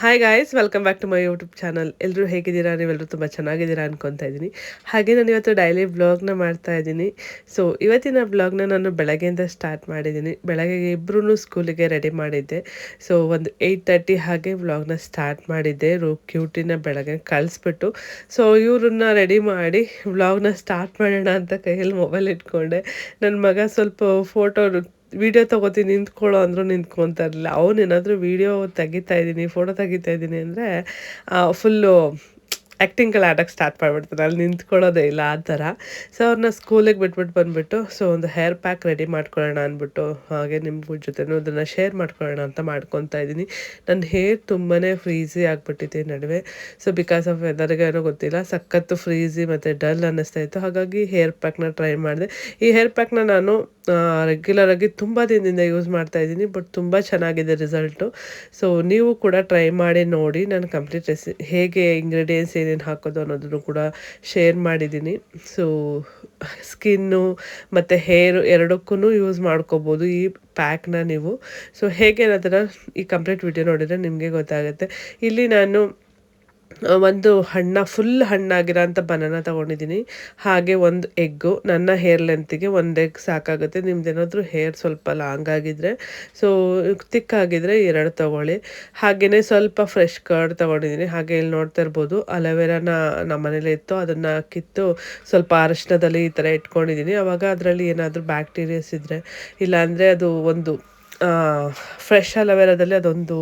Hi guys welcome back to my YouTube channel ಎಲ್ಲರೂ ಹೇಗಿದ್ದೀರಾ? ನೀವೆಲ್ಲರೂ ತುಂಬ ಚೆನ್ನಾಗಿದ್ದೀರಾ ಅನ್ಕೊತಾ ಇದ್ದೀನಿ. ಹಾಗೆ ನಾನು ಇವತ್ತು ಡೈಲಿ ಬ್ಲಾಗ್ನ ಮಾಡ್ತಾ ಇದ್ದೀನಿ. ಸೊ ಇವತ್ತಿನ ಬ್ಲಾಗ್ನ ನಾನು ಬೆಳಗ್ಗೆಯಿಂದ ಸ್ಟಾರ್ಟ್ ಮಾಡಿದ್ದೀನಿ. ಬೆಳಗ್ಗೆ ಇಬ್ಬರೂ ಸ್ಕೂಲಿಗೆ ರೆಡಿ ಮಾಡಿದ್ದೆ. ಸೊ ಒಂದು ಏಯ್ಟ್ ತರ್ಟಿ ಹಾಗೆ ಬ್ಲಾಗ್ನ ಸ್ಟಾರ್ಟ್ ಮಾಡಿದ್ದೆ. ರೂ ಕ್ಯೂಟಿನ ಬೆಳಗ್ಗೆ ಕಳಿಸ್ಬಿಟ್ಟು. ಸೊ ಇವ್ರನ್ನ ರೆಡಿ ಮಾಡಿ ಬ್ಲಾಗ್ನ ಸ್ಟಾರ್ಟ್ ಮಾಡೋಣ ಅಂತ ಕೈಯಲ್ಲಿ ಮೊಬೈಲ್ ಇಟ್ಕೊಂಡೆ. ನನ್ನ ಮಗ ಸ್ವಲ್ಪ ಫೋಟೋ ವಿಡಿಯೋ ತೊಗೋತೀನಿ ನಿಂತ್ಕೊಳ್ಳೋ ಅಂದರೂ ನಿಂತ್ಕೊತಾ ಇರಲಿಲ್ಲ. ಅವ್ನು ಏನಾದರೂ ವೀಡಿಯೋ ತೆಗಿತಾ ಇದ್ದೀನಿ, ಫೋಟೋ ತೆಗಿತಾ ಇದ್ದೀನಿ ಅಂದರೆ ಫುಲ್ಲು ಆ್ಯಕ್ಟಿಂಗ್ಗಳು ಆಡೋಕ್ಕೆ ಸ್ಟಾರ್ಟ್ ಮಾಡಿಬಿಡ್ತಾರೆ ಅಲ್ಲಿ ನಿಂತ್ಕೊಳ್ಳೋದೇ ಇಲ್ಲ ಆ ಥರ. ಸೊ ಅವ್ರನ್ನ ಸ್ಕೂಲಿಗೆ ಬಿಟ್ಬಿಟ್ಟು ಬಂದುಬಿಟ್ಟು ಸೊ ಒಂದು ಹೇರ್ ಪ್ಯಾಕ್ ರೆಡಿ ಮಾಡ್ಕೊಳ್ಳೋಣ ಅಂದ್ಬಿಟ್ಟು, ಹಾಗೆ ನಿಮ್ಮ ಜೊತೆನೂ ಅದನ್ನು ಶೇರ್ ಮಾಡ್ಕೊಳ್ಳೋಣ ಅಂತ ಮಾಡ್ಕೊತಾ ಇದ್ದೀನಿ. ನನ್ನ ಹೇರ್ ತುಂಬಾ ಫ್ರೀಝಿ ಆಗಿಬಿಟ್ಟಿದೆ ನಡುವೆ. ಸೊ ಬಿಕಾಸ್ ಆಫ್ ವೆದರ್ಗೆ ಏನೋ ಗೊತ್ತಿಲ್ಲ, ಸಖತ್ತು ಫ್ರೀಝಿ ಮತ್ತು ಡಲ್ ಅನ್ನಿಸ್ತಾ ಇತ್ತು. ಹಾಗಾಗಿ ಹೇರ್ ಪ್ಯಾಕ್ನ ಟ್ರೈ ಮಾಡಿದೆ. ಈ ಹೇರ್ ಪ್ಯಾಕ್ನ ನಾನು ರೆಗ್ಯುಲರಾಗಿ ತುಂಬ ದಿನದಿಂದ ಯೂಸ್ ಮಾಡ್ತಾ ಇದ್ದೀನಿ ಬಟ್ ತುಂಬ ಚೆನ್ನಾಗಿದೆ ರಿಸಲ್ಟು ಸೊ ನೀವು ಕೂಡ ಟ್ರೈ ಮಾಡಿ ನೋಡಿ, ನಾನು ಕಂಪ್ಲೀಟ್ ರೆಸಿ ಹೇಗೆ ಇಂಗ್ರೀಡಿಯೆಂಟ್ಸ್ ಏನೇನು ಹಾಕೋದು ಅನ್ನೋದನ್ನು ಕೂಡ ಶೇರ್ ಮಾಡಿದ್ದೀನಿ. ಸೊ ಸ್ಕಿನ್ನು ಮತ್ತು ಹೇರ್ ಎರಡಕ್ಕೂ ಯೂಸ್ ಮಾಡ್ಕೋಬೋದು ಈ ಪ್ಯಾಕ್ನ ನೀವು. ಸೊ ಹೇಗೆ ಅನ್ನೋದನ್ನು ಈ ಕಂಪ್ಲೀಟ್ ವಿಡಿಯೋ ನೋಡಿದರೆ ನಿಮಗೆ ಗೊತ್ತಾಗುತ್ತೆ. ಇಲ್ಲಿ ನಾನು ಒಂದು ಹಣ್ಣ ಫುಲ್ ಹಣ್ಣಾಗಿರೋ ಅಂಥ ಬನಾನ ತೊಗೊಂಡಿದ್ದೀನಿ. ಹಾಗೆ ಒಂದು ಎಗ್ಗು ನನ್ನ ಹೇರ್ ಲೆಂತಿಗೆ ಒಂದು ಎಗ್ ಸಾಕಾಗುತ್ತೆ. ನಿಮ್ದೇನಾದರೂ ಹೇರ್ ಸ್ವಲ್ಪ ಲಾಂಗ್ ಆಗಿದ್ದರೆ ಸೊ ತಿಕ್ಕಾಗಿದ್ದರೆ ಎರಡು ತೊಗೊಳ್ಳಿ. ಹಾಗೆಯೇ ಸ್ವಲ್ಪ ಫ್ರೆಶ್ ಕರ್ಡ್ ತೊಗೊಂಡಿದ್ದೀನಿ. ಹಾಗೆ ಇಲ್ಲಿ ನೋಡ್ತಾ ಇರ್ಬೋದು, ಅಲೋವೆರಾನ ನಮ್ಮ ಮನೇಲಿ ಇತ್ತು. ಅದನ್ನು ಕಿತ್ತು ಸ್ವಲ್ಪ ಅರಶಿನದಲ್ಲಿ ಈ ಥರ ಇಟ್ಕೊಂಡಿದ್ದೀನಿ. ಅವಾಗ ಅದರಲ್ಲಿ ಏನಾದರೂ ಬ್ಯಾಕ್ಟೀರಿಯಸ್ ಇದ್ದರೆ ಇಲ್ಲಾಂದರೆ ಅದು ಒಂದು ಫ್ರೆಶ್ ಅಲೋವೆರಾದಲ್ಲಿ ಅದೊಂದು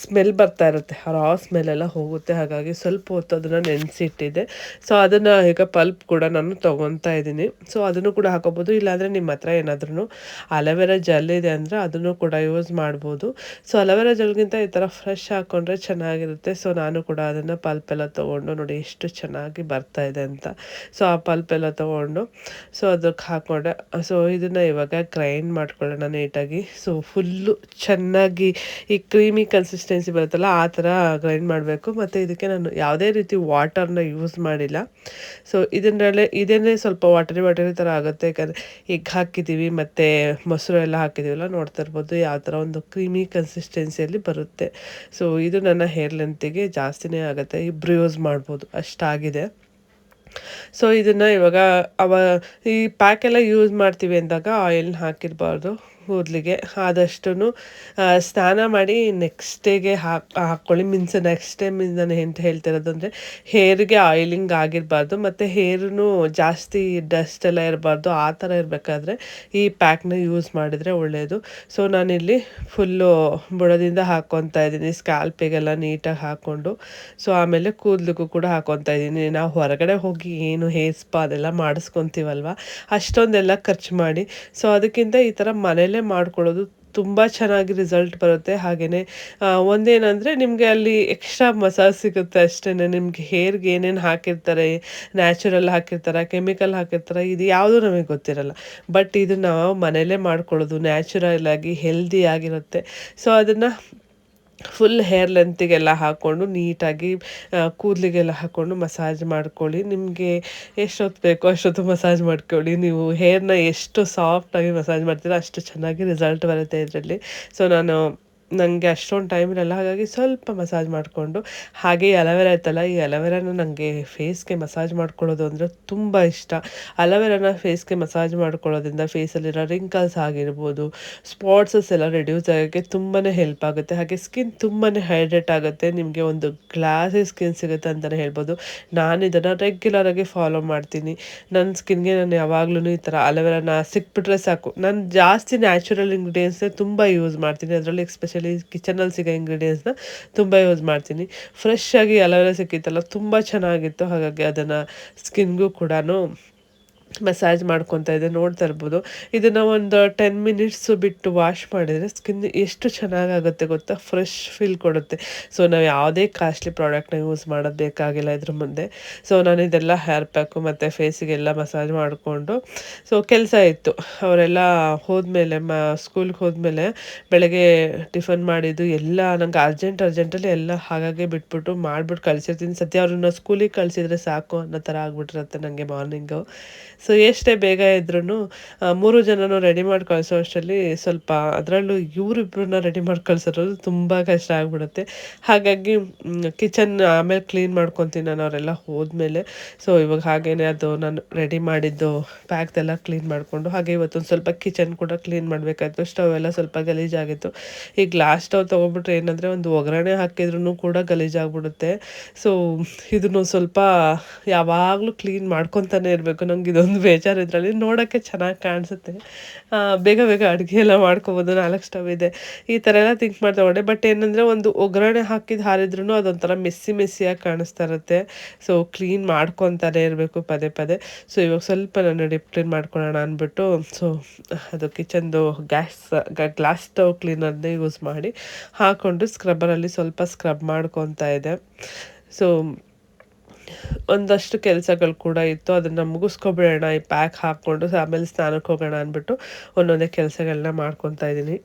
ಸ್ಮೆಲ್ ಬರ್ತಾ ಇರುತ್ತೆ. ರಾ ಸ್ಮೆಲ್ಲೆಲ್ಲ ಹೋಗುತ್ತೆ. ಹಾಗಾಗಿ ಸ್ವಲ್ಪ ಹೊತ್ತು ಅದನ್ನು ನೆನೆಸಿಟ್ಟಿದ್ದೆ. ಸೊ ಅದನ್ನು ಈಗ ಪಲ್ಪ್ ಕೂಡ ನಾನು ತೊಗೊತಾ ಇದ್ದೀನಿ. ಸೊ ಅದನ್ನು ಕೂಡ ಹಾಕೋಬೋದು. ಇಲ್ಲಾಂದರೆ ನಿಮ್ಮ ಹತ್ರ ಏನಾದ್ರೂ ಅಲೋವೆರಾ ಜೆಲ್ ಇದೆ ಅಂದರೆ ಅದನ್ನು ಕೂಡ ಯೂಸ್ ಮಾಡ್ಬೋದು. ಸೊ ಅಲೋವೆರಾ ಜೆಲ್ಗಿಂತ ಈ ಥರ ಫ್ರೆಶ್ ಹಾಕ್ಕೊಂಡ್ರೆ ಚೆನ್ನಾಗಿರುತ್ತೆ. ಸೊ ನಾನು ಕೂಡ ಅದನ್ನು ಪಲ್ಪ್ ಎಲ್ಲ ತೊಗೊಂಡು ನೋಡಿ ಎಷ್ಟು ಚೆನ್ನಾಗಿ ಬರ್ತಾ ಇದೆ ಅಂತ. ಸೊ ಆ ಪಲ್ಪ್ ಎಲ್ಲ ತೊಗೊಂಡು ಸೊ ಅದಕ್ಕೆ ಹಾಕ್ಕೊಂಡೆ ಸೊ ಇದನ್ನು ಇವಾಗ ಗ್ರೈಂಡ್ ಮಾಡ್ಕೊಳ್ಳೋಣ ನೀಟಾಗಿ ಸೊ ಫುಲ್ಲು ಚೆನ್ನಾಗಿ ಈ ಕ್ರೀಮಿ ಕನ್ಸಿಸ್ಟೆನ್ಸಿ ಬರುತ್ತಲ್ಲ, ಆ ಥರ ಗ್ರೈಂಡ್ ಮಾಡಬೇಕು. ಮತ್ತು ಇದಕ್ಕೆ ನಾನು ಯಾವುದೇ ರೀತಿ ವಾಟರ್ನ ಯೂಸ್ ಮಾಡಿಲ್ಲ. ಸೊ ಇದನ್ನೇ ಇದೇನೇ ಸ್ವಲ್ಪ ವಾಟರಿ ವಾಟರಿ ಥರ ಆಗುತ್ತೆ. ಯಾಕಂದರೆ ಎಗ್ ಹಾಕಿದ್ದೀವಿ, ಮತ್ತು ಮೊಸರು ಎಲ್ಲ ಹಾಕಿದ್ದೀವಲ್ಲ, ನೋಡ್ತಾ ಇರ್ಬೋದು ಯಾವ ಥರ ಒಂದು ಕ್ರೀಮಿ ಕನ್ಸಿಸ್ಟೆನ್ಸಿಯಲ್ಲಿ ಬರುತ್ತೆ. ಸೊ ಇದು ನನ್ನ ಹೇರ್ ಲೆಂತಿಗೆ ಜಾಸ್ತಿನೇ ಆಗುತ್ತೆ. ಇಬ್ಬರು ಯೂಸ್ ಮಾಡ್ಬೋದು. ಅಷ್ಟಾಗಿದೆ. ಸೊ ಇದನ್ನು ಇವಾಗ ಅವ ಈ ಪ್ಯಾಕೆಲ್ಲ ಯೂಸ್ ಮಾಡ್ತೀವಿ ಅಂದಾಗ ಆಯಿಲ್ನ ಹಾಕಿರಬಾರ್ದು. ಕೂದಲಿಗೆ ಆದಷ್ಟು ಸ್ನಾನ ಮಾಡಿ ನೆಕ್ಸ್ಟ್ ಡೇಗೆ ಹಾಕಿ, ಹಾಕ್ಕೊಳ್ಳಿ. ಮೀನ್ಸ್ ನೆಕ್ಸ್ಟ್ ಟೈಮ್ ನಾನು ಎಂತ ಹೇಳ್ತಿರೋದು ಅಂದರೆ, ಹೇರ್ಗೆ ಆಯಿಲಿಂಗ್ ಆಗಿರಬಾರ್ದು ಮತ್ತು ಹೇರೂ ಜಾಸ್ತಿ ಡಸ್ಟ್ ಎಲ್ಲ ಇರಬಾರ್ದು, ಆ ಥರ ಇರಬೇಕಾದ್ರೆ ಈ ಪ್ಯಾಕ್ನ ಯೂಸ್ ಮಾಡಿದರೆ ಒಳ್ಳೆಯದು ಸೊ ನಾನಿಲ್ಲಿ ಫುಲ್ಲು ಬುಡದಿಂದ ಹಾಕ್ಕೊತಾ ಇದ್ದೀನಿ ಸ್ಕ್ಯಾಲ್ಪಿಗೆಲ್ಲ ನೀಟಾಗಿ ಹಾಕ್ಕೊಂಡು. ಸೊ ಆಮೇಲೆ ಕೂದಲಿಗೂ ಕೂಡ ಹಾಕ್ಕೊತಾ ಇದ್ದೀನಿ. ನಾವು ಹೊರಗಡೆ ಹೋಗಿ ಏನು ಹೇರ್ ಸ್ಪಾ ಅದೆಲ್ಲ ಮಾಡಿಸ್ಕೊತೀವಲ್ವ, ಅಷ್ಟೊಂದೆಲ್ಲ ಖರ್ಚು ಮಾಡಿ. ಸೊ ಅದಕ್ಕಿಂತ ಈ ಥರ ಮನೇಲೇ ಮಾಡ್ಕೊಳ್ಳೋದು ತುಂಬ ಚೆನ್ನಾಗಿ ರಿಸಲ್ಟ್ ಬರುತ್ತೆ. ಹಾಗೆಯೇ ಒಂದೇನಂದರೆ ನಿಮಗೆ ಅಲ್ಲಿ ಎಕ್ಸ್ಟ್ರಾ ಮಸಾಜ್ ಸಿಗುತ್ತೆ ಅಷ್ಟೇ ನಿಮಗೆ ಹೇರ್ಗೆ ಏನೇನು ಹಾಕಿರ್ತಾರೆ ನ್ಯಾಚುರಲ್ ಹಾಕಿರ್ತಾರೆ ಕೆಮಿಕಲ್ ಹಾಕಿರ್ತಾರೆ, ಇದು ಯಾವುದೂ ನಮಗೆ ಗೊತ್ತಿರಲ್ಲ. ಬಟ್ ಇದನ್ನು ನಾವು ಮನೇಲೇ ಮಾಡ್ಕೊಳ್ಳೋದು ನ್ಯಾಚುರಲ್ ಆಗಿ ಹೆಲ್ದಿ ಆಗಿರುತ್ತೆ. ಸೊ ಅದನ್ನು ಫುಲ್ ಹೇರ್ ಲೆಂತಿಗೆಲ್ಲ ಹಾಕ್ಕೊಂಡು ನೀಟಾಗಿ ಕೂದಲಿಗೆಲ್ಲ ಹಾಕ್ಕೊಂಡು ಮಸಾಜ್ ಮಾಡ್ಕೊಳ್ಳಿ. ನಿಮಗೆ ಎಷ್ಟೊತ್ತು ಬೇಕೋ ಅಷ್ಟೊತ್ತು ಮಸಾಜ್ ಮಾಡ್ಕೊಳ್ಳಿ. ನೀವು ಹೇರ್ನ ಎಷ್ಟು ಸಾಫ್ಟಾಗಿ ಮಸಾಜ್ ಮಾಡ್ತೀರೋ ಅಷ್ಟು ಚೆನ್ನಾಗಿ ರಿಸಲ್ಟ್ ಬರುತ್ತೆ ಇದರಲ್ಲಿ. ಸೊ ನಾನು ನನಗೆ ಅಷ್ಟೊಂದು ಟೈಮ್ ಇರಲ್ಲ. ಹಾಗಾಗಿ ಸ್ವಲ್ಪ ಮಸಾಜ್ ಮಾಡಿಕೊಂಡು, ಹಾಗೆ ಅಲವೆರಾ ಇತ್ತಲ್ಲ, ಈ ಅಲೋವೆರಾನ ನನಗೆ ಫೇಸ್ಗೆ ಮಸಾಜ್ ಮಾಡ್ಕೊಳ್ಳೋದು ಅಂದರೆ ತುಂಬ ಇಷ್ಟ. ಅಲೋವೆರಾನ ಫೇಸ್ಗೆ ಮಸಾಜ್ ಮಾಡ್ಕೊಳ್ಳೋದ್ರಿಂದ ಫೇಸಲ್ಲಿರೋ ರಿಂಕಲ್ಸ್ ಆಗಿರ್ಬೋದು ಸ್ಪಾಟ್ಸಸ್ ಎಲ್ಲ ರೆಡ್ಯೂಸ್ ಆಗೋಕ್ಕೆ ತುಂಬಾ ಹೆಲ್ಪ್ ಆಗುತ್ತೆ. ಹಾಗೆ ಸ್ಕಿನ್ ತುಂಬಾ ಹೈಡ್ರೇಟ್ ಆಗುತ್ತೆ. ನಿಮಗೆ ಒಂದು ಗ್ಲಾಸಿ ಸ್ಕಿನ್ ಸಿಗುತ್ತೆ ಅಂತಲೇ ಹೇಳ್ಬೋದು. ನಾನು ಇದನ್ನು ರೆಗ್ಯುಲರಾಗಿ ಫಾಲೋ ಮಾಡ್ತೀನಿ. ನನ್ನ ಸ್ಕಿನ್ಗೆ ನಾನು ಯಾವಾಗಲೂ ಈ ಥರ ಅಲೋವೆರಾನ ಸಿಕ್ಬಿಟ್ರೆ ಸಾಕು. ನಾನು ಜಾಸ್ತಿ ನ್ಯಾಚುರಲ್ ಇಂಗ್ರೀಡಿಯೆಂಟ್ಸ್ನೇ ತುಂಬ ಯೂಸ್ ಮಾಡ್ತೀನಿ. ಅದರಲ್ಲಿ ಎಸ್ಪೆಷಲಿ ಕಿಚನಲ್ಲಿ ಸಿಗೋ ಇಂಗ್ರೀಡಿಯೆಂಟ್ಸ್ನ ತುಂಬ ಯೂಸ್ ಮಾಡ್ತೀನಿ. ಫ್ರೆಶ್ ಆಗಿ ಅಲೋವೆರಾ ಸಿಕ್ಕಿತ್ತಲ್ಲ, ತುಂಬ ಚೆನ್ನಾಗಿತ್ತು. ಹಾಗಾಗಿ ಅದನ್ನು ಸ್ಕಿನ್ಗೂ ಕೂಡ ಮಸಾಜ್ ಮಾಡ್ಕೊತಾ ಇದೆ ನೋಡ್ತಾ ಇರ್ಬೋದು. ಇದನ್ನು ಒಂದು ಟೆನ್ ಮಿನಿಟ್ಸು ಬಿಟ್ಟು ವಾಶ್ ಮಾಡಿದರೆ ಸ್ಕಿನ್ ಎಷ್ಟು ಚೆನ್ನಾಗಾಗುತ್ತೆ ಗೊತ್ತಾ? ಫ್ರೆಶ್ ಫೀಲ್ ಕೊಡುತ್ತೆ. ಸೊ ನಾವು ಯಾವುದೇ ಕಾಸ್ಟ್ಲಿ ಪ್ರಾಡಕ್ಟ್ನ ಯೂಸ್ ಮಾಡೋದು ಬೇಕಾಗಿಲ್ಲ ಇದ್ರ ಮುಂದೆ. ಸೊ ನಾನು ಇದೆಲ್ಲ ಹೇರ್ ಪ್ಯಾಕು ಮತ್ತು ಫೇಸಿಗೆಲ್ಲ ಮಸಾಜ್ ಮಾಡಿಕೊಂಡು ಸೊ ಕೆಲಸ ಇತ್ತು. ಅವರೆಲ್ಲ ಹೋದ್ಮೇಲೆ ಮ ಸ್ಕೂಲ್ಗೆ ಹೋದ್ಮೇಲೆ ಬೆಳಗ್ಗೆ ಟಿಫನ್ ಮಾಡಿದ್ದು ಎಲ್ಲ ನಂಗೆ ಅರ್ಜೆಂಟ್ ಅರ್ಜೆಂಟಲ್ಲಿ ಎಲ್ಲ ಹಾಗಾಗಿ ಬಿಟ್ಬಿಟ್ಟು ಮಾಡಿಬಿಟ್ಟು ಕಳಿಸಿರ್ತೀನಿ. ಸದ್ಯ ಅವ್ರನ್ನ ಸ್ಕೂಲಿಗೆ ಕಳಿಸಿದ್ರೆ ಸಾಕು ಅನ್ನೋ ಥರ ಆಗ್ಬಿಟ್ಟಿರುತ್ತೆ ನನಗೆ ಮಾರ್ನಿಂಗು ಸೊ ಎಷ್ಟೇ ಬೇಗ ಇದ್ರೂ ಮೂರು ಜನನು ರೆಡಿ ಮಾಡಿ ಕಳಿಸೋ ಅಷ್ಟರಲ್ಲಿ ಸ್ವಲ್ಪ ಅದರಲ್ಲೂ ಇವರಿಬ್ಬರನ್ನ ರೆಡಿ ಮಾಡಿ ಕಳ್ಸೋದು ತುಂಬ ಕಷ್ಟ ಆಗ್ಬಿಡುತ್ತೆ. ಹಾಗಾಗಿ ಕಿಚನ್ ಆಮೇಲೆ ಕ್ಲೀನ್ ಮಾಡ್ಕೊತೀನಿ ನಾನು ಅವರೆಲ್ಲ ಹೋದ್ಮೇಲೆ. ಸೊ ಇವಾಗ ಹಾಗೇನೆ ಅದು ನಾನು ರೆಡಿ ಮಾಡಿದ್ದು ಪ್ಯಾಕ್ದೆಲ್ಲ ಕ್ಲೀನ್ ಮಾಡಿಕೊಂಡು, ಹಾಗೆ ಇವತ್ತೊಂದು ಸ್ವಲ್ಪ ಕಿಚನ್ ಕೂಡ ಕ್ಲೀನ್ ಮಾಡಬೇಕಾಯ್ತು. ಸ್ಟವ್ ಎಲ್ಲ ಸ್ವಲ್ಪ ಗಲೀಜಾಗಿತ್ತು. ಈ ಗ್ಲಾಸ್ ಸ್ಟವ್ ತೊಗೊಬಿಟ್ರೆ ಏನಂದರೆ ಒಂದು ಒಗ್ಗರಣೆ ಹಾಕಿದ್ರೂ ಕೂಡ ಗಲೀಜಾಗ್ಬಿಡುತ್ತೆ. ಸೊ ಇದನ್ನು ಸ್ವಲ್ಪ ಯಾವಾಗಲೂ ಕ್ಲೀನ್ ಮಾಡ್ಕೊತಾನೆ ಇರಬೇಕು. ನಂಗೆ ಇದೊಂದು ಬೇಜಾರು ಇದರಲ್ಲಿ ನೋಡೋಕ್ಕೆ ಚೆನ್ನಾಗಿ ಕಾಣಿಸುತ್ತೆ. ಬೇಗ ಬೇಗ ಅಡುಗೆ ಎಲ್ಲ ಮಾಡ್ಕೊಬೋದು, ನಾಲ್ಕು ಸ್ಟವ್ ಇದೆ. ಈ ಥರ ಎಲ್ಲ ಥಿಂಕ್ ಮಾಡ್ತಾ ಹೊಡೆ ಬಟ್ ಏನಂದರೆ ಒಂದು ಒಗ್ಗರಣೆ ಹಾಕಿದ ಹಾರಿದ್ರೂ ಅದೊಂಥರ ಮೆಸ್ಸಿ ಮೆಸ್ಸಿಯಾಗಿ ಕಾಣಿಸ್ತಾ ಇರುತ್ತೆ. ಸೊ ಕ್ಲೀನ್ ಮಾಡ್ಕೊತಾನೆ ಇರಬೇಕು ಪದೇ ಪದೇ. ಸೊ ಇವಾಗ ಸ್ವಲ್ಪ ನಾನು ಡಿಪ್ ಕ್ಲೀನ್ ಮಾಡ್ಕೊಳ್ಳೋಣ ಅಂದ್ಬಿಟ್ಟು ಸೊ ಅದು ಕಿಚನ್ದು ಗ್ಯಾಸ್ ಗ್ಲಾಸ್ ಸ್ಟವ್ ಕ್ಲೀನರ್ನೇ ಯೂಸ್ ಮಾಡಿ ಹಾಕ್ಕೊಂಡು ಸ್ಕ್ರಬ್ಬರಲ್ಲಿ ಸ್ವಲ್ಪ ಸ್ಕ್ರಬ್ ಮಾಡ್ಕೊತಾ ಇದೆ ಸೊ ಒಂದಷ್ಟು ಕೆಲಸಗಳು ಕೂಡ ಇತ್ತು. ಅದನ್ನು ಮುಗಿಸ್ಕೊಬಿಡೋಣ, ಈ ಪ್ಯಾಕ್ ಹಾಕ್ಕೊಂಡು, ಆಮೇಲೆ ಸ್ನಾನಕ್ಕೆ ಹೋಗೋಣ ಅಂದ್ಬಿಟ್ಟು ಒಂದೊಂದೇ ಕೆಲಸಗಳನ್ನ ಮಾಡ್ಕೊತಾ ಇದ್ದೀನಿ.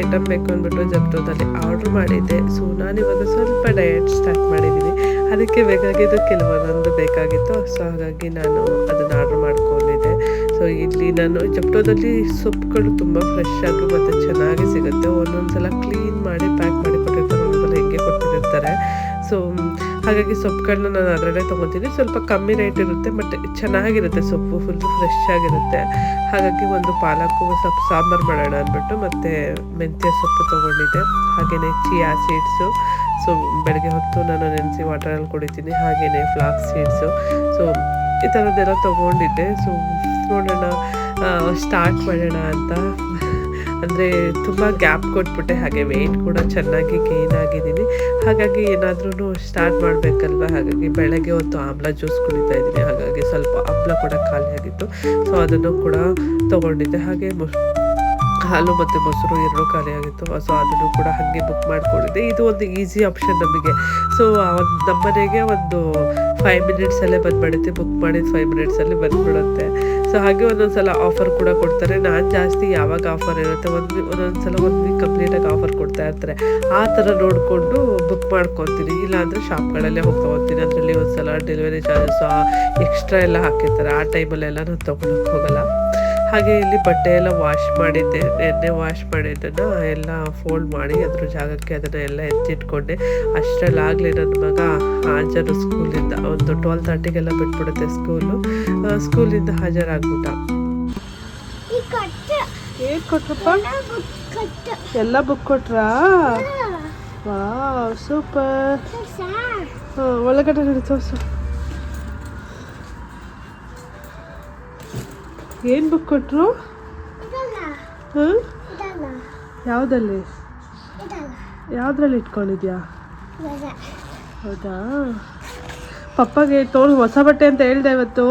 ಐಟಮ್ ಬೇಕು ಅಂದ್ಬಿಟ್ಟು ಜಪ್ಟೋದಲ್ಲಿ ಆರ್ಡ್ರ್ ಮಾಡಿದ್ದೆ. ಸೊ ನಾನಿವಾಗ ಸ್ವಲ್ಪ ಡಯಟ್ ಸ್ಟಾರ್ಟ್ ಮಾಡಿದ್ದೀನಿ ಅದಕ್ಕೆ ಬೇಕಾಗಿದ್ದು ಕೆಲವೊಂದೊಂದು ಬೇಕಾಗಿತ್ತು. ಸೊ ಹಾಗಾಗಿ ನಾನು ಅದನ್ನು ಆರ್ಡ್ರ್ ಮಾಡ್ಕೊಂಡಿದ್ದೆ. ಸೊ ಇಲ್ಲಿ ನಾನು ಜಪ್ಟೋದಲ್ಲಿ ಸೊಪ್ಪುಗಳು ತುಂಬ ಫ್ರೆಶ್ ಆಗಿ ಮತ್ತು ಚೆನ್ನಾಗಿ ಸಿಗುತ್ತೆ. ಒಂದೊಂದು ಸಲ ಕ್ಲೀನ್ ಮಾಡಿ ಪ್ಯಾಕ್ ಮಾಡಿ ಕೊಟ್ಟಿರ್ತಾರೆ. ಒಂದೊಂದು ಹಿಂಗೆ ಕೊಟ್ಬಿಟ್ಟಿರ್ತಾರೆ. ಸೊ ಹಾಗಾಗಿ ಸೊಪ್ಪುಗಳನ್ನ ನಾನು ಅದರಲ್ಲೇ ತೊಗೊತೀನಿ. ಸ್ವಲ್ಪ ಕಮ್ಮಿ ರೇಟ್ ಇರುತ್ತೆ ಬಟ್ ಚೆನ್ನಾಗಿರುತ್ತೆ ಸೊಪ್ಪು ಫುಲ್ ಫ್ರೆಶ್ ಆಗಿರುತ್ತೆ. ಹಾಗಾಗಿ ಒಂದು ಪಾಲಕು ಸೊಪ್ಪು ಸಾಂಬಾರು ಮಾಡೋಣ ಅಂದ್ಬಿಟ್ಟು ಮತ್ತು ಮೆಂತ್ಯ ಸೊಪ್ಪು ತೊಗೊಂಡಿದ್ದೆ. ಹಾಗೆಯೇ ಚಿಯಾ ಸೀಡ್ಸು ಸೊ ಬೆಳಗ್ಗೆ ಹೊತ್ತು ನಾನು ನೆನೆಸಿ ವಾಟರಲ್ಲಿ ಕುಡಿತೀನಿ. ಹಾಗೆಯೇ ಫ್ಲಾಕ್ಸ್ ಸೀಡ್ಸು ಸೊ ಈ ಥರದ್ದೆಲ್ಲ ತೊಗೊಂಡಿದ್ದೆ. ಸೊ ನೋಡೋಣ ಸ್ಟಾರ್ಟ್ ಮಾಡೋಣ ಅಂತ ಅಂದರೆ ತುಂಬ ಗ್ಯಾಪ್ ಕೊಟ್ಬಿಟ್ಟೆ. ಹಾಗೆ ವೆಯ್ಟ್ ಕೂಡ ಚೆನ್ನಾಗಿ ಗೇನ್ ಆಗಿದ್ದೀನಿ. ಹಾಗಾಗಿ ಏನಾದ್ರೂ ಸ್ಟಾರ್ಟ್ ಮಾಡಬೇಕಲ್ವ? ಹಾಗಾಗಿ ಬೆಳಗ್ಗೆ ಹೊತ್ತು ಆಮ್ಲ ಜ್ಯೂಸ್ ಕುಡಿತಾ ಇದ್ದೀನಿ. ಹಾಗಾಗಿ ಸ್ವಲ್ಪ ಆಮ್ಲ ಕೂಡ ಖಾಲಿ ಆಗಿತ್ತು. ಸೊ ಅದನ್ನು ಕೂಡ ತೊಗೊಂಡಿದ್ದೆ. ಹಾಗೆ ಹಾಲು ಮತ್ತು ಮೊಸರು ಎರಡು ಖಾಲಿಯಾಗಿತ್ತು ಸೊ ಅದನ್ನು ಕೂಡ ಹಾಗೆ ಬುಕ್ ಮಾಡಿಕೊಂಡಿದ್ದೆ. ಇದು ಒಂದು ಈಸಿ ಆಪ್ಷನ್ ನಮಗೆ. ಸೊ ನಮ್ಮನೆಗೆ ಒಂದು ಫೈವ್ ಮಿನಿಟ್ಸಲ್ಲೇ ಬಂದ್ಬಿಡುತ್ತೆ. ಬುಕ್ ಮಾಡಿದ ಫೈವ್ ಮಿನಿಟ್ಸಲ್ಲಿ ಬಂದ್ಬಿಡುತ್ತೆ. ಸೊ ಹಾಗೆ ಒಂದೊಂದು ಸಲ ಆಫರ್ ಕೂಡ ಕೊಡ್ತಾರೆ. ನಾನು ಜಾಸ್ತಿ ಯಾವಾಗ ಆಫರ್ ಇರುತ್ತೆ? ಒಂದು ಒಂದೊಂದು ಸಲ ಒಂದು ವೀಕ್ ಕಂಪ್ಲೀಟಾಗಿ ಆಫರ್ ಕೊಡ್ತಾ ಇರ್ತಾರೆ. ಆ ಥರ ನೋಡಿಕೊಂಡು ಬುಕ್ ಮಾಡ್ಕೊತೀನಿ. ಇಲ್ಲಾಂದರೆ ಶಾಪ್ಗಳಲ್ಲೇ ಹೋಗ್ತಾ ಹೋಗ್ತೀನಿ ಅದರಲ್ಲಿ ಒಂದ್ಸಲ ಡೆಲಿವರಿ ಚಾರ್ಜಸ್ ಎಕ್ಸ್ಟ್ರಾ ಎಲ್ಲ ಹಾಕಿರ್ತಾರೆ. ಆ ಟೈಮಲ್ಲೆಲ್ಲ ನಾನು ತೊಗೊಳಕ್ಕೆ ಹೋಗಲ್ಲ. ಹಾಗೆ ಇಲ್ಲಿ ಬಟ್ಟೆ ಎಲ್ಲ ವಾಶ್ ಮಾಡಿದ್ದೆ ಎಣ್ಣೆ ವಾಶ್ ಮಾಡಿದ್ದನ್ನು ಎಲ್ಲ ಫೋಲ್ಡ್ ಮಾಡಿ ಅದ್ರ ಜಾಗಕ್ಕೆ ಅದನ್ನು ಎಲ್ಲ ಎತ್ತಿಟ್ಕೊಂಡೆ. ಅಷ್ಟರಲ್ಲಾಗಲಿ ನನ್ನ ಮಗ ಹಾಜರು ಸ್ಕೂಲಿಂದ ಒಂದು ಟ್ವೆಲ್ ತರ್ಟಿಗೆಲ್ಲ ಬಿಟ್ಬಿಡುತ್ತೆ ಸ್ಕೂಲು ಸ್ಕೂಲಿಂದ ಹಾಜರಾಗ್ಬಿಟ್ಟ. ಏನು ಕೊಟ್ರಪ್ಪ? ಎಲ್ಲ ಬುಕ್ ಕೊಟ್ರಾ? ವಾ ಸೂಪರ್ ಒಳಗಡೆ ನೋಡಿ ತೋರಿಸು. ಏನು ಬುಕ್ ಕೊಟ್ಟರು ಹಾಂ? ಯಾವುದಲ್ಲಿ? ಯಾವುದ್ರಲ್ಲಿ ಇಟ್ಕೊಂಡಿದ್ಯಾ? ಹೌದಾ? ಪಪ್ಪಾಗೆ ತೋಳು ಹೊಸ ಬಟ್ಟೆ ಅಂತ ಹೇಳ್ದೆ ಇವತ್ತು.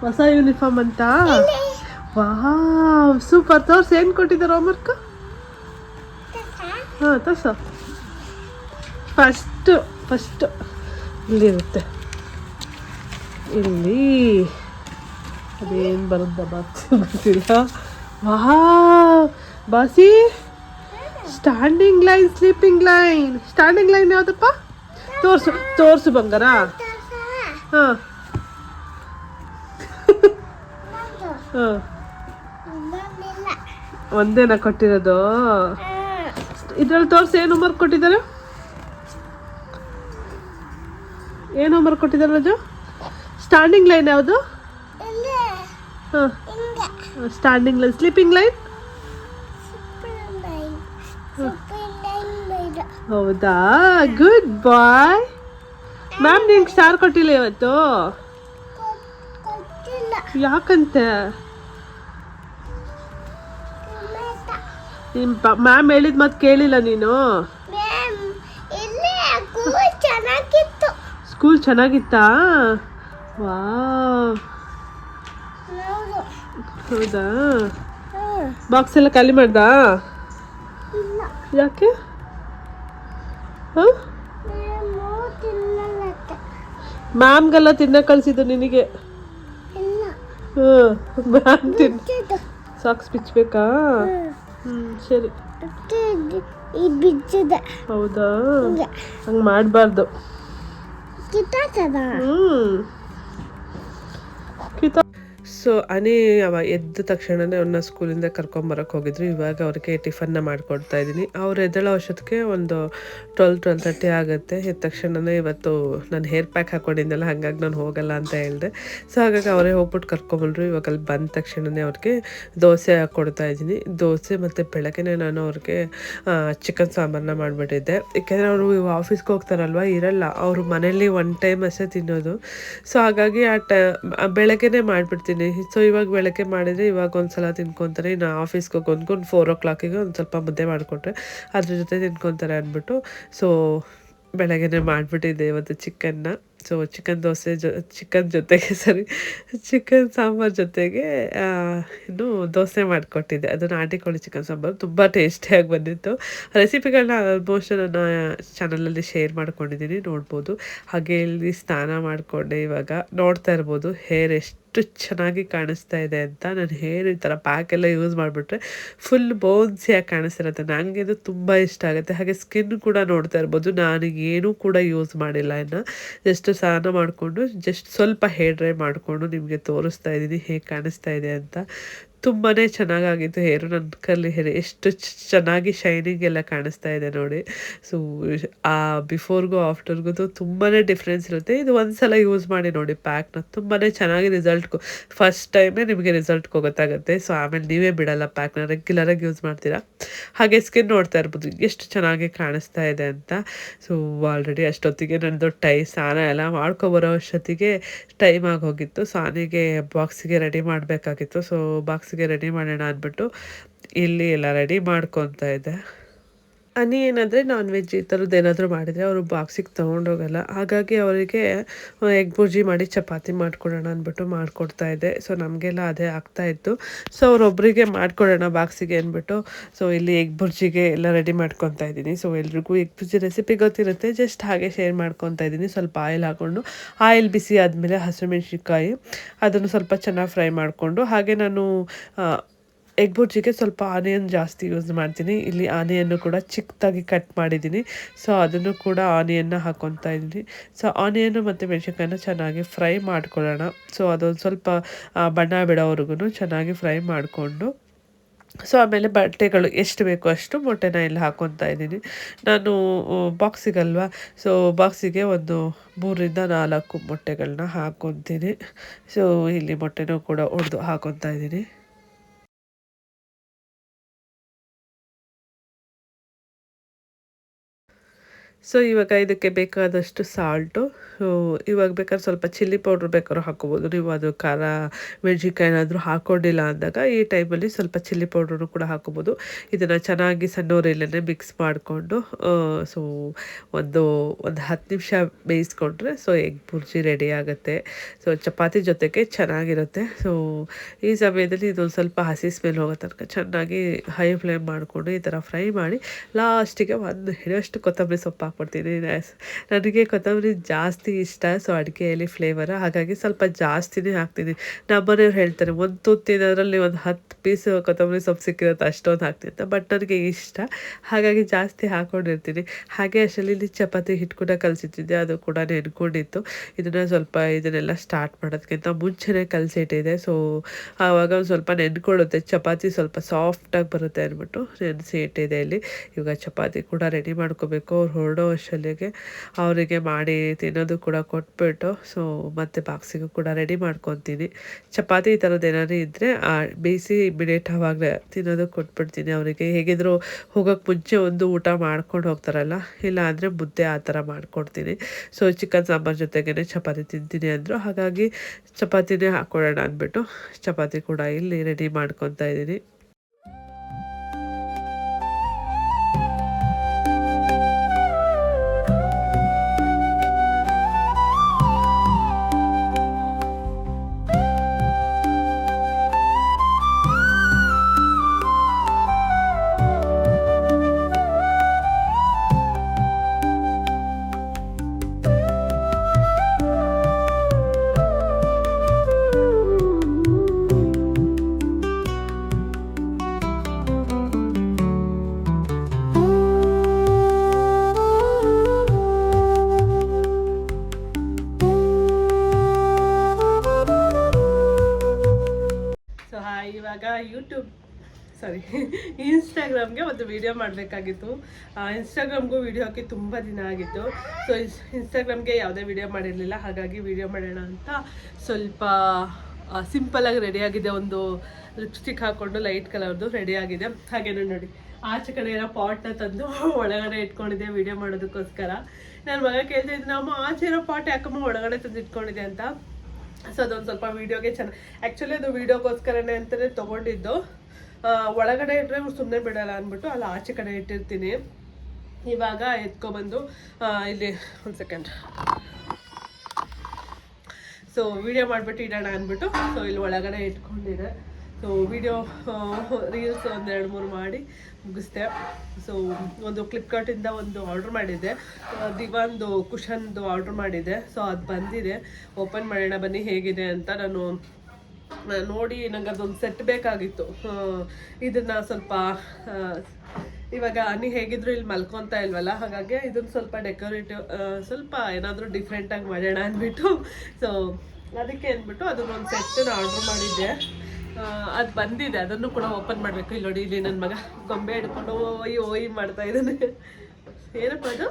ಹೊಸ? ಯೂನಿಫಾರ್ಮ್ ಅಂತ? Wow super. ತೋರ್ಸ್ ಏನು ಕೊಟ್ಟಿದ್ದಾರೆ ಹೋಮ್ವರ್ಕ್ ಹಾಂ ತೋರ್ಸ. ಫಸ್ಟು ಫಸ್ಟು ಇಲ್ಲಿರುತ್ತೆ. ಇಲ್ಲಿ. ಅದೇನು ಬರುತ್ತ ಗೊತ್ತಿಲ್ಲ. ವಾಹ್ ಬಾಸಿ standing line sleeping line standing line ಯಾವುದಪ್ಪ? ತೋರ್ಸು, ತೋರಿಸು ಬಂಗಾರ. ಹಾಂ. ಹಾಂ. ಒಂದೇನ ಕೊಟ್ಟಿರೋದು? ಇದ್ರಲ್ಲಿ ತೋರಿಸಿ, ಏನು ಹೋಮ್ವರ್ಕ್ ಕೊಟ್ಟಿದ್ದಾರೆ? ಏನು ಹೋಮ್ವರ್ಕ್ ಕೊಟ್ಟಿದ್ದಾರೆ ಅದು? ಸ್ಟ್ಯಾಂಡಿಂಗ್ ಲೈನ್ ಯಾವುದು? ಸ್ಟ್ಯಾಂಡಿಂಗ್ ಲೈನ್ ಸ್ಲೀಪಿಂಗ್ ಲೈನ್ ಹೌದಾ? ಗುಡ್ ಬಾಯ್ ಮ್ಯಾಮ್ ನಿಂಗೆ ಸ್ಟಾರ್ ಕೊಟ್ಟಿಲ್ಲ ಇವತ್ತು? ಯಾಕಂತೆ? ನಿಮ್ಮ ಮ್ಯಾಮ್ ಹೇಳಿದ ಮತ್ತೆ ಕೇಳಿಲ್ಲ ನೀನು? ಚೆನ್ನಾಗಿತ್ತು. ಸ್ಕೂಲ್ ಚೆನ್ನಾಗಿತ್ತಾ? ವಾ ಹೌದಾ? ಬಾಕ್ಸ್ ಎಲ್ಲ ಖಾಲಿ ಮಾಡ್ದಾ? ಯಾಕೆ? ಮ್ಯಾಮ್ಗೆಲ್ಲ ತಿನ್ನಕ್ಕೆ ಕಳಿಸಿದ್ದು ನಿನಗೆ. ಹ್ಞೂ ಮ್ಯಾಮ್ ತಿನ್ ಸಾಕ್ಸ್ ಬಿಚ್ಚಬೇಕಾ. ಹ್ಞೂ ಸರಿ. ಹೌದಾ? ಹಿಂಗೆ ಮಾಡಬಾರ್ದು. ಹ್ಞೂ ಸೊ ಅನಿ ಅವ ಎದ್ದ ತಕ್ಷಣನೇ ಅವನ್ನ ಸ್ಕೂಲಿಂದ ಕರ್ಕೊಂಬರಕ್ಕೆ ಹೋಗಿದ್ರು. ಇವಾಗ ಅವ್ರಿಗೆ ಟಿಫನ್ನ ಮಾಡಿಕೊಡ್ತಾ ಇದ್ದೀನಿ. ಅವ್ರು ಎದ್ದೇಳೋ ಅಷ್ಟೊತ್ತಿಗೆ ಒಂದು ಟ್ವೆಲ್ ಟ್ವೆಲ್ ತರ್ಟಿ ಆಗುತ್ತೆ. ಎದ್ದ ತಕ್ಷಣನೇ ಇವತ್ತು ನಾನು ಹೇರ್ ಪ್ಯಾಕ್ ಹಾಕೊಂಡಿದ್ದೆಲ್ಲ ಹಾಗಾಗಿ ನಾನು ಹೋಗಲ್ಲ ಅಂತ ಹೇಳಿದೆ. ಸೊ ಹಾಗಾಗಿ ಅವರೇ ಹೋಗ್ಬಿಟ್ಟು ಕರ್ಕೊಂಬಂದ್ರು. ಇವಾಗ ಅಲ್ಲಿ ಬಂದ ತಕ್ಷಣನೇ ಅವ್ರಿಗೆ ದೋಸೆ ಹಾಕ್ಕೊಡ್ತಾ ಇದ್ದೀನಿ. ದೋಸೆ ಮತ್ತು ಬೆಳಗ್ಗೆನೇ ನಾನು ಅವ್ರಿಗೆ ಚಿಕನ್ ಸಾಂಬಾರನ್ನ ಮಾಡಿಬಿಟ್ಟಿದ್ದೆ. ಏಕೆಂದರೆ ಅವರು ಆಫೀಸ್ಗೆ ಹೋಗ್ತಾರಲ್ವ, ಇರಲ್ಲ. ಅವರು ಮನೇಲಿ ಒನ್ ಟೈಮ್ ಅಷ್ಟೇ ತಿನ್ನೋದು. ಸೊ ಹಾಗಾಗಿ ಆ ಟ ಬೆಳಗ್ಗೆನೇ ಮಾಡಿಬಿಡ್ತೀನಿ. ಸೊ ಇವಾಗ ಬೆಳಗ್ಗೆ ಮಾಡಿದರೆ ಇವಾಗ ಒಂದು ಸಲ ತಿನ್ಕೊತಾರೆ ಇನ್ನು ಆಫೀಸ್ಗೆ ಹೋಗಿ ಅಂದ್ಕೊಂಡು ಫೋರ್ ಓ ಕ್ಲಾಕಿಗೆ ಒಂದು ಸ್ವಲ್ಪ ಮುದ್ದೆ ಮಾಡಿಕೊಟ್ರೆ ಅದ್ರ ಜೊತೆ ತಿನ್ಕೊತಾರೆ ಅಂದ್ಬಿಟ್ಟು ಸೊ ಬೆಳಗ್ಗೆ ಮಾಡಿಬಿಟ್ಟಿದ್ದೆ ಇವತ್ತು ಚಿಕನ್ನ ಸೊ ಚಿಕನ್ ದೋಸೆ ಜೊ ಚಿಕನ್ ಜೊತೆಗೆ ಸರಿ ಚಿಕನ್ ಸಾಂಬಾರು ಜೊತೆಗೆ ಇನ್ನು ದೋಸೆ ಮಾಡಿಕೊಟ್ಟಿದ್ದೆ. ಅದು ನಾಟಿಕೋಳಿ ಚಿಕನ್ ಸಾಂಬಾರು. ತುಂಬ ಟೇಸ್ಟಿಯಾಗಿ ಬಂದಿತ್ತು. ರೆಸಿಪಿಗಳನ್ನ ಆಲ್ಮೋಸ್ಟ್ ನನ್ನ ಚಾನಲಲ್ಲಿ ಶೇರ್ ಮಾಡ್ಕೊಂಡಿದ್ದೀನಿ. ನೋಡ್ಬೋದು. ಹಾಗೆ ಇಲ್ಲಿ ಸ್ನಾನ ಮಾಡಿಕೊಂಡೆ ಇವಾಗ. ನೋಡ್ತಾ ಇರ್ಬೋದು. ಹೇರ್ ಎಷ್ಟು ಚೆನ್ನಾಗಿ ಕಾಣಿಸ್ತಾ ಇದೆ ಅಂತ ನಾನು ಹೇಳಿ ಥರ ಪ್ಯಾಕ್ ಎಲ್ಲ ಯೂಸ್ ಮಾಡಿಬಿಟ್ರೆ ಫುಲ್ ಬೋನ್ಸಿಯಾಗಿ ಕಾಣಿಸ್ತಿರುತ್ತೆ ನನಗೆ ಇದು ತುಂಬ ಇಷ್ಟ ಆಗುತ್ತೆ. ಹಾಗೆ ಸ್ಕಿನ್ ಕೂಡ ನೋಡ್ತಾ ಇರ್ಬೋದು. ನಾನು ಏನೂ ಕೂಡ ಯೂಸ್ ಮಾಡಿಲ್ಲ ಇನ್ನು. ಜಸ್ಟ್ ಸ್ನಾನ ಮಾಡಿಕೊಂಡು ಜಸ್ಟ್ ಸ್ವಲ್ಪ ಹೇರ್ ಡ್ರೈ ಮಾಡಿಕೊಂಡು ನಿಮಗೆ ತೋರಿಸ್ತಾ ಇದ್ದೀನಿ ಹೇಗೆ ಕಾಣಿಸ್ತಾ ಇದೆ ಅಂತ. ತುಂಬಾ ಚೆನ್ನಾಗಾಗಿತ್ತು ಹೇರು ನನ್ನ ಕರ್ಲಿ ಹೇರ್ ಎಷ್ಟು ಚೆನ್ನಾಗಿ ಶೈನಿಂಗ್ ಎಲ್ಲ ಕಾಣಿಸ್ತಾ ಇದೆ ನೋಡಿ. ಸೊ ಆ ಬಿಫೋರ್ಗೂ ಆಫ್ಟರ್ಗೂ ತುಂಬಾ ಡಿಫ್ರೆನ್ಸ್ ಇರುತ್ತೆ. ಇದು ಒಂದು ಸಲ ಯೂಸ್ ಮಾಡಿ ನೋಡಿ ಪ್ಯಾಕ್ನ ತುಂಬಾ ಚೆನ್ನಾಗಿ ರಿಸಲ್ಟ್ ಫಸ್ಟ್ ಟೈಮೇ ನಿಮಗೆ ರಿಸಲ್ಟ್ ಗೊತ್ತಾಗುತ್ತೆ ಸೊ ಆಮೇಲೆ ನೀವೇ ಬಿಡಲ್ಲ ಪ್ಯಾಕ್ನ ರೆಗ್ಯುಲರಾಗಿ ಯೂಸ್ ಮಾಡ್ತೀರಾ? ಹಾಗೆ ಸ್ಕಿನ್ ನೋಡ್ತಾ ಇರ್ಬೋದು. ಎಷ್ಟು ಚೆನ್ನಾಗಿ ಕಾಣಿಸ್ತಾ ಇದೆ ಅಂತ. ಸೊ ಆಲ್ರೆಡಿ ಅಷ್ಟೊತ್ತಿಗೆ ನನ್ನದು ಟೈ, ಸ್ನಾನ ಎಲ್ಲ ಮಾಡ್ಕೊಬರೋ ಅಷ್ಟೊತ್ತಿಗೆ ಟೈಮ್ ಆಗೋಗಿತ್ತು. ಸೊ ಆನೆಗೆ ಬಾಕ್ಸಿಗೆ ರೆಡಿ ಮಾಡಬೇಕಾಗಿತ್ತು. ಸೊ ಬಾಕ್ಸಿಗೆ ರೆಡಿ ಮಾಡೋಣ ಅಂದ್ಬಿಟ್ಟು ಇಲ್ಲಿ ಎಲ್ಲ ರೆಡಿ ಮಾಡ್ಕೊತಾ ಇದ್ದೆ. ಅನಿ ಏನಂದರೆ ನಾನ್ ವೆಜ್ ಈ ಥರದ್ದು ಏನಾದರೂ ಮಾಡಿದರೆ ಅವರು ಬಾಕ್ಸಿಗೆ ತೊಗೊಂಡೋಗಲ್ಲ. ಹಾಗಾಗಿ ಅವರಿಗೆ ಎಗ್ ಬುರ್ಜಿ ಮಾಡಿ ಚಪಾತಿ ಮಾಡ್ಕೊಡೋಣ ಅಂದ್ಬಿಟ್ಟು ಮಾಡಿಕೊಡ್ತಾ ಇದ್ದೆ ಸೊ ನಮಗೆಲ್ಲ ಅದೇ ಆಗ್ತಾ ಇತ್ತು. ಸೊ ಅವರೊಬ್ಬರಿಗೆ ಮಾಡಿಕೊಡೋಣ ಬಾಕ್ಸಿಗೆ ಅಂದ್ಬಿಟ್ಟು ಸೊ ಇಲ್ಲಿ ಎಗ್ ಬುರ್ಜಿಗೆ ಎಲ್ಲ ರೆಡಿ ಮಾಡ್ಕೊತಾ ಇದ್ದೀನಿ. ಸೊ ಎಲ್ರಿಗೂ ಎಗ್ ಬುರ್ಜಿ ರೆಸಿಪಿ ಗೊತ್ತಿರುತ್ತೆ. ಜಸ್ಟ್ ಹಾಗೆ ಶೇರ್ ಮಾಡ್ಕೊತಾ ಇದ್ದೀನಿ. ಸ್ವಲ್ಪ ಆಯಿಲ್ ಹಾಕ್ಕೊಂಡು ಆಯಿಲ್ ಬಿಸಿ ಆದಮೇಲೆ ಹಸಿಮೆಣ್ಸಿಕಾಯಿ ಅದನ್ನು ಸ್ವಲ್ಪ ಚೆನ್ನಾಗಿ ಫ್ರೈ ಮಾಡಿಕೊಂಡು, ಹಾಗೆ ನಾನು ಎಗ್ ಬುರ್ಜಿಗೆ ಸ್ವಲ್ಪ ಆನಿಯನ್ ಜಾಸ್ತಿ ಯೂಸ್ ಮಾಡ್ತೀನಿ. ಇಲ್ಲಿ ಆನಿಯನ್ನು ಕೂಡ ಚಿಕ್ಕದಾಗಿ ಕಟ್ ಮಾಡಿದ್ದೀನಿ. ಸೊ ಅದನ್ನು ಕೂಡ ಆನಿಯನ್ನ ಹಾಕೊತಾ ಇದ್ದೀನಿ. ಸೊ ಆನಿಯನ್ನು ಮತ್ತು ಮೆಣಸಿನ್ಕಾಯಿನ ಚೆನ್ನಾಗಿ ಫ್ರೈ ಮಾಡ್ಕೊಳ್ಳೋಣ. ಸೊ ಅದೊಂದು ಸ್ವಲ್ಪ ಬಣ್ಣ ಬಿಡೋವರೆಗೂ ಚೆನ್ನಾಗಿ ಫ್ರೈ ಮಾಡಿಕೊಂಡು. ಸೊ ಆಮೇಲೆ ಬಟ್ಟೆಗಳು ಎಷ್ಟು ಬೇಕೋ ಅಷ್ಟು ಮೊಟ್ಟೆನ ಇಲ್ಲಿ ಹಾಕೊತಾ ಇದ್ದೀನಿ. ನಾನು ಬಾಕ್ಸಿಗಲ್ವಾ? ಸೊ ಬಾಕ್ಸಿಗೆ ಒಂದು ಮೂರರಿಂದ ನಾಲ್ಕು ಮೊಟ್ಟೆಗಳನ್ನ ಹಾಕೊತೀನಿ. ಸೊ ಇಲ್ಲಿ ಮೊಟ್ಟೆನೂ ಕೂಡ ಒಡೆದು ಹಾಕೊತಾ ಇದ್ದೀನಿ. ಸೊ ಇವಾಗ ಇದಕ್ಕೆ ಬೇಕಾದಷ್ಟು ಸಾಲ್ಟು. ಇವಾಗ ಬೇಕಾದ್ರೆ ಸ್ವಲ್ಪ ಚಿಲ್ಲಿ ಪೌಡ್ರ್ ಬೇಕಾದ್ರೂ ಹಾಕೋಬೋದು ನೀವು ಅದು ಖಾರ, ಮೆಣಸಿನ್ಕಾಯಿ ಏನಾದರೂ ಹಾಕೊಂಡಿಲ್ಲ ಅಂದಾಗ ಈ ಟೈಮಲ್ಲಿ ಸ್ವಲ್ಪ ಚಿಲ್ಲಿ ಪೌಡ್ರನ್ನು ಕೂಡ ಹಾಕೋಬೋದು ಇದನ್ನು ಚೆನ್ನಾಗಿ ಸಣ್ಣೂರಲ್ಲೇ ಮಿಕ್ಸ್ ಮಾಡಿಕೊಂಡು ಸೊ ಒಂದು ಒಂದು ಹತ್ತು ನಿಮಿಷ ಬೇಯಿಸ್ಕೊಂಡ್ರೆ ಸೊ ಎಗ್ ಬುರ್ಜಿ ರೆಡಿ ಆಗುತ್ತೆ. ಸೊ ಚಪಾತಿ ಜೊತೆಗೆ ಚೆನ್ನಾಗಿರುತ್ತೆ. ಸೊ ಈ ಸಮಯದಲ್ಲಿ ಇದೊಂದು ಸ್ವಲ್ಪ ಹಸಿ ಸ್ಮೆಲ್ ಹೋಗೋ ತನಕ ಚೆನ್ನಾಗಿ ಹೈ ಫ್ಲೇಮ್ ಮಾಡಿಕೊಂಡು ಈ ಥರ ಫ್ರೈ ಮಾಡಿ ಲಾಸ್ಟಿಗೆ ಒಂದು ಹಿಡಿಯೋಷ್ಟು ಕೊತ್ತಂಬರಿ ಸೊಪ್ಪು ಹಾಕ್ಬಿಡ್ತೀನಿ ನನಗೆ ಕೊತ್ತಂಬರಿ ಜಾಸ್ತಿ ಇಷ್ಟ ಸೊ ಅಡುಗೆಯಲ್ಲಿ ಫ್ಲೇವರ್ ಹಾಗಾಗಿ ಸ್ವಲ್ಪ ಜಾಸ್ತಿನೇ ಹಾಕ್ತೀನಿ ನಮ್ಮನೆಯವ್ರು ಹೇಳ್ತಾರೆ, ಒಂದು ತುತ್ತಿನದರಲ್ಲಿ ಒಂದು ಹತ್ತು ಪೀಸ್ ಕೊತ್ತಂಬರಿ ಸೊಪ್ಪು ಸಿಕ್ಕಿರೋದು ಅಷ್ಟೊಂದು ಹಾಕ್ತೀನಿ ಅಂತ. ಬಟ್ ನನಗೆ ಇಷ್ಟ. ಹಾಗಾಗಿ ಜಾಸ್ತಿ ಹಾಕ್ಕೊಂಡಿರ್ತೀನಿ ಹಾಗೆ ಅಷ್ಟರಲ್ಲಿ ಚಪಾತಿ ಹಿಟ್ಟು ಕೂಡ ಕಲಸಿಟ್ಟಿದ್ದೆ. ಅದು ಕೂಡ ನೆನ್ಕೊಂಡಿತ್ತು. ಇದನ್ನು ಸ್ವಲ್ಪ ಇದನ್ನೆಲ್ಲ ಸ್ಟಾರ್ಟ್ ಮಾಡೋದಕ್ಕಿಂತ ಮುಂಚೆನೇ ಕಲಸಿಟ್ಟಿದೆ. ಸೊ ಆವಾಗ ಒಂದು ಸ್ವಲ್ಪ ನೆನ್ಕೊಳ್ಳುತ್ತೆ. ಚಪಾತಿ ಸ್ವಲ್ಪ ಸಾಫ್ಟಾಗಿ ಬರುತ್ತೆ ಅಂದ್ಬಿಟ್ಟು ನೆನೆಸಿ ಇಟ್ಟಿದೆ ಇಲ್ಲಿ. ಇವಾಗ ಚಪಾತಿ ಕೂಡ ರೆಡಿ ಮಾಡ್ಕೋಬೇಕು. ಅವ್ರು ಹೊರಡೋ ಅಷ್ಟಲ್ಲಿಗೆ ಅವರಿಗೆ ಮಾಡಿ ತಿನ್ನೋದು ಕೂಡ ಕೊಟ್ಬಿಟ್ಟು ಸೊ ಮತ್ತೆ ಬಾಕ್ಸಿಗೂ ಕೂಡ ರೆಡಿ ಮಾಡ್ಕೊತೀನಿ. ಚಪಾತಿ ಈ ಥರದ್ದು ಏನಾದ್ರು ಇದ್ದರೆ ಬೇಯಿಸಿ ಇಮಿಡಿಯೇಟ್ ಆವಾಗಲೇ ತಿನ್ನೋದು ಕೊಟ್ಬಿಡ್ತೀನಿ ಅವರಿಗೆ. ಹೇಗಿದ್ರು ಹೋಗೋಕ್ಕೆ ಮುಂಚೆ ಒಂದು ಊಟ ಮಾಡ್ಕೊಂಡು ಹೋಗ್ತಾರಲ್ಲ ಇಲ್ಲ ಅಂದರೆ ಮುದ್ದೆ ಆ ಥರ ಮಾಡ್ಕೊಡ್ತೀನಿ. ಸೊ ಚಿಕನ್ ಸಾಂಬಾರು ಜೊತೆಗೇ ಚಪಾತಿ ತಿಂತೀನಿ ಅಂದರು. ಹಾಗಾಗಿ ಚಪಾತಿನೇ ಹಾಕ್ಕೊಡೋಣ ಅಂದ್ಬಿಟ್ಟು ಚಪಾತಿ ಕೂಡ ಇಲ್ಲಿ ರೆಡಿ ಮಾಡ್ಕೊತಾ ಇದ್ದೀನಿ. ಸಾರಿ ಇನ್ಸ್ಟಾಗ್ರಾಮ್ಗೆ ಒಂದು ವೀಡಿಯೋ ಮಾಡಬೇಕಾಗಿತ್ತು. ಇನ್ಸ್ಟಾಗ್ರಾಮ್ಗೂ ವೀಡಿಯೋ ಹಾಕಿ ತುಂಬ ದಿನ ಆಗಿತ್ತು. ಸೊ ಇನ್ಸ್ಟಾಗ್ರಾಮ್ಗೆ ಯಾವುದೇ ವೀಡಿಯೋ ಮಾಡಿರಲಿಲ್ಲ. ಹಾಗಾಗಿ ವೀಡಿಯೋ ಮಾಡೋಣ ಅಂತ ಸ್ವಲ್ಪ ಸಿಂಪಲಾಗಿ ರೆಡಿಯಾಗಿದೆ ಒಂದು ಲಿಪ್ಸ್ಟಿಕ್ ಹಾಕ್ಕೊಂಡು ಲೈಟ್ ಕಲರ್ದು ರೆಡಿ ಆಗಿದೆ. ಹಾಗೇನು ನೋಡಿ, ಆಚೆ ಕಡೆ ಇರೋ ಪಾಟ್ನ ತಂದು ಒಳಗಡೆ ಇಟ್ಕೊಂಡಿದ್ದೆ ವಿಡಿಯೋ ಮಾಡೋದಕ್ಕೋಸ್ಕರ. ನನ್ನ ಮಗ ಕೇಳ್ತಾ ಇದ್ದೀನಿ ನಮ್ಮ ಆಚೆ ಇರೋ ಪಾಟ್ ಯಾಕಮ್ಮ ಒಳಗಡೆ ತಂದು ಇಟ್ಕೊಂಡಿದೆ ಅಂತ? ಸೊ ಅದೊಂದು ಸ್ವಲ್ಪ ವೀಡಿಯೋಗೆ ಚೆನ್ನಾಗಿ ಆ್ಯಕ್ಚುಲಿ ಅದು ವೀಡಿಯೋಗೋಸ್ಕರನೇ ಅಂತಲೇ ತೊಗೊಂಡಿದ್ದು. ಒಳಗಡೆ ಇಟ್ಟರೆ ಸುಮ್ಮನೆ ಬಿಡಲ್ಲ ಅಂದ್ಬಿಟ್ಟು ಅಲ್ಲಿ ಆಚೆ ಕಡೆ ಇಟ್ಟಿರ್ತೀನಿ. ಇವಾಗ ಎತ್ಕೊಬಂದು ಇಲ್ಲಿ ಒಂದು ಸೆಕೆಂಡ್ ಸೊ ವಿಡಿಯೋ ಮಾಡಿಬಿಟ್ಟು ಇಡೋಣ ಅಂದ್ಬಿಟ್ಟು ಸೊ ಇಲ್ಲಿ ಒಳಗಡೆ ಇಟ್ಕೊಂಡಿದೆ. ಸೊ ವಿಡಿಯೋ ರೀಲ್ಸ್ ಒಂದೆರಡು ಮೂರು ಮಾಡಿ ಮುಗಿಸ್ದೆ. ಸೊ ಒಂದು ಫ್ಲಿಪ್ಕಾರ್ಟಿಂದ ಒಂದು ಆರ್ಡ್ರ್ ಮಾಡಿದ್ದೆ. ದಿವಾನ್ದು ಕುಷನ್ದು ಆರ್ಡ್ರ್ ಮಾಡಿದ್ದೆ. ಸೊ ಅದು ಬಂದಿದೆ. ಓಪನ್ ಮಾಡೋಣ ಬನ್ನಿ, ಹೇಗಿದೆ ಅಂತ ನಾನು ನೋಡಿ ನಂಗೆ ಅದೊಂದು ಸೆಟ್ ಬೇಕಾಗಿತ್ತು ಇದನ್ನು ಸ್ವಲ್ಪ ಇವಾಗ ಅನಿ ಹೇಗಿದ್ರು ಇಲ್ಲಿ ಮಲ್ಕೊತಾ ಇಲ್ವಲ್ಲ, ಹಾಗಾಗಿ ಇದನ್ನ ಸ್ವಲ್ಪ ಡೆಕೋರೇಟಿವ್ ಸ್ವಲ್ಪ ಏನಾದರೂ ಡಿಫ್ರೆಂಟಾಗಿ ಮಾಡೋಣ ಅಂದ್ಬಿಟ್ಟು. ಸೊ ಅದಕ್ಕೆ ಅಂದ್ಬಿಟ್ಟು ಅದನ್ನೊಂದು ಸೆಟ್ಟನ್ನ ಆರ್ಡ್ರ್ ಮಾಡಿದ್ದೆ. ಅದು ಬಂದಿದೆ, ಅದನ್ನು ಕೂಡ ಓಪನ್ ಮಾಡಬೇಕು. ಇಲ್ಲಿ ನೋಡಿ, ಇಲ್ಲಿ ನನ್ನ ಮಗ ಗೊಂಬೆ ಹಿಡ್ಕೊಂಡು ಓಯ್ ಓಯ್ ಮಾಡ್ತಾ ಇದ್ದಾನೆ. ಏನಪ್ಪ ಅದು?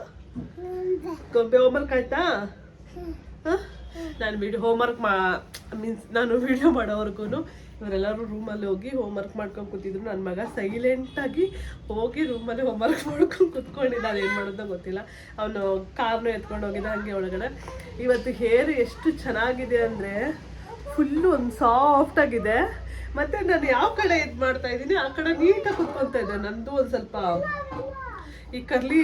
ಗೊಂಬೆ ಹೋಮ್ವರ್ಕ್ ಆಯ್ತಾ ನಾನು ವಿಡಿಯೋ ಹೋಮ್ವರ್ಕ್ ಮಾ ಮೀನ್ಸ್ ನಾನು ವಿಡಿಯೋ ಮಾಡೋವರೆಗೂ ಇವರೆಲ್ಲರೂ ರೂಮಲ್ಲಿ ಹೋಗಿ ಹೋಮ್ವರ್ಕ್ ಮಾಡ್ಕೊಂಡು ಕೂತಿದ್ರು. ನನ್ನ ಮಗ ಸೈಲೆಂಟಾಗಿ ಹೋಗಿ ರೂಮಲ್ಲಿ ಹೋಮ್ವರ್ಕ್ ಮಾಡ್ಕೊಂಡು ಕುತ್ಕೊಂಡಿದ್ದಾನೆ. ಏನು ಮಾಡೋದೋ ಗೊತ್ತಿಲ್ಲ. ಅವನು ಕಾರ್ನು ಎತ್ಕೊಂಡು ಹೋಗಿದ್ದ ಹಾಗೆ ಒಳಗಡೆ. ಇವತ್ತು ಹೇರ್ ಎಷ್ಟು ಚೆನ್ನಾಗಿದೆ ಅಂದರೆ ಫುಲ್ಲು ಒಂದು ಸಾಫ್ಟ್ ಆಗಿದೆ. ಮತ್ತು ನಾನು ಯಾವ ಕಡೆ ಇದು ಮಾಡ್ತಾ ಇದ್ದೀನಿ? ಆ ಕಡೆ ನೀಟಾಗಿ ಕುತ್ಕೊತಾ ಇದ್ದೆ. ನಂದು ಒಂದು ಸ್ವಲ್ಪ ಈ ಕರ್ಲಿ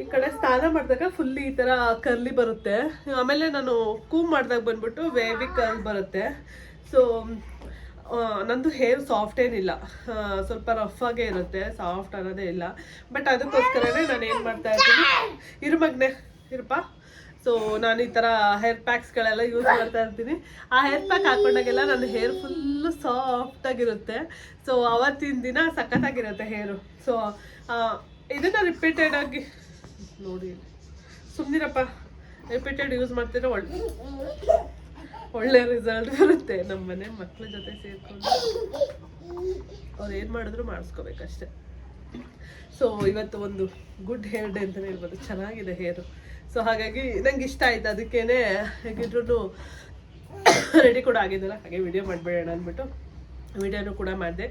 ಈ ಕಡೆ ಸ್ನಾನ ಮಾಡಿದಾಗ ಫುಲ್ ಈ ಥರ ಕರ್ಲಿ ಬರುತ್ತೆ. ಆಮೇಲೆ ನಾನು ಕೂ ಮಾಡಿದಾಗ ಬಂದ್ಬಿಟ್ಟು ವೇವಿ ಕರ್ಲ್ ಬರುತ್ತೆ. ಸೊ ನಂದು ಹೇರ್ ಸಾಫ್ಟ್ ಏನಿಲ್ಲ. ಸ್ವಲ್ಪ ರಫ್ ಆಗೇ ಇರುತ್ತೆ ಸಾಫ್ಟ್ ಅನ್ನೋದೇ ಇಲ್ಲ. ಬಟ್ ಅದಕ್ಕೋಸ್ಕರನೇ ನಾನು ಏನು ಮಾಡ್ತಾ ಇರ್ತೀನಿ ಇರು ಮಗ್ನೆ, ಇರಪ್ಪ. ಸೊ ನಾನು ಈ ಥರ ಹೇರ್ ಪ್ಯಾಕ್ಸ್ಗಳೆಲ್ಲ ಯೂಸ್ ಮಾಡ್ತಾ ಇರ್ತೀನಿ. ಆ ಹೇರ್ ಪ್ಯಾಕ್ ಹಾಕೊಂಡಾಗೆಲ್ಲ ನನ್ನ ಹೇರ್ ಫುಲ್ಲು ಸಾಫ್ಟಾಗಿರುತ್ತೆ ಸೊ ಅವತ್ತಿನ ದಿನ ಸಖತ್ತಾಗಿರುತ್ತೆ ಹೇರು ಸೊ ಇದನ್ನು ರಿಪೀಟೆಡ್ ಆಗಿ ನೋಡಿ. ಸುಮ್ಮನಿರಪ್ಪ ರಿಪೀಟೆಡ್ ಯೂಸ್ ಮಾಡ್ತಿದ್ರೆ ಒಳ್ಳೆ ಒಳ್ಳೆ ರಿಸಲ್ಟ್ ಬರುತ್ತೆ. ನಮ್ಮ ಮನೆ ಮಕ್ಕಳ ಜೊತೆ ಸೇರಿಕೊಂಡು. ಅವ್ರು ಏನು ಮಾಡಿದ್ರು ಮಾಡಿಸ್ಕೋಬೇಕಷ್ಟೆ. ಸೊ ಇವತ್ತು ಒಂದು ಗುಡ್ ಹೇರ್ ಡೇ ಅಂತಲೇ ಹೇಳ್ಬೋದು. ಚೆನ್ನಾಗಿದೆ ಹೇರು ಸೊ ಹಾಗಾಗಿ ನಂಗೆ ಇಷ್ಟ ಆಯ್ತು. ಅದಕ್ಕೇನೆ ಹೇಗಿದ್ರು ರೆಡಿ ಕೂಡ ಆಗಿದ್ದಲ್ಲ. ಹಾಗೆ ವಿಡಿಯೋ ಮಾಡಿಬಿಡೋಣ ಅಂದ್ಬಿಟ್ಟು ವಿಡಿಯೋನು ಕೂಡ ಮಾಡಿದೆ.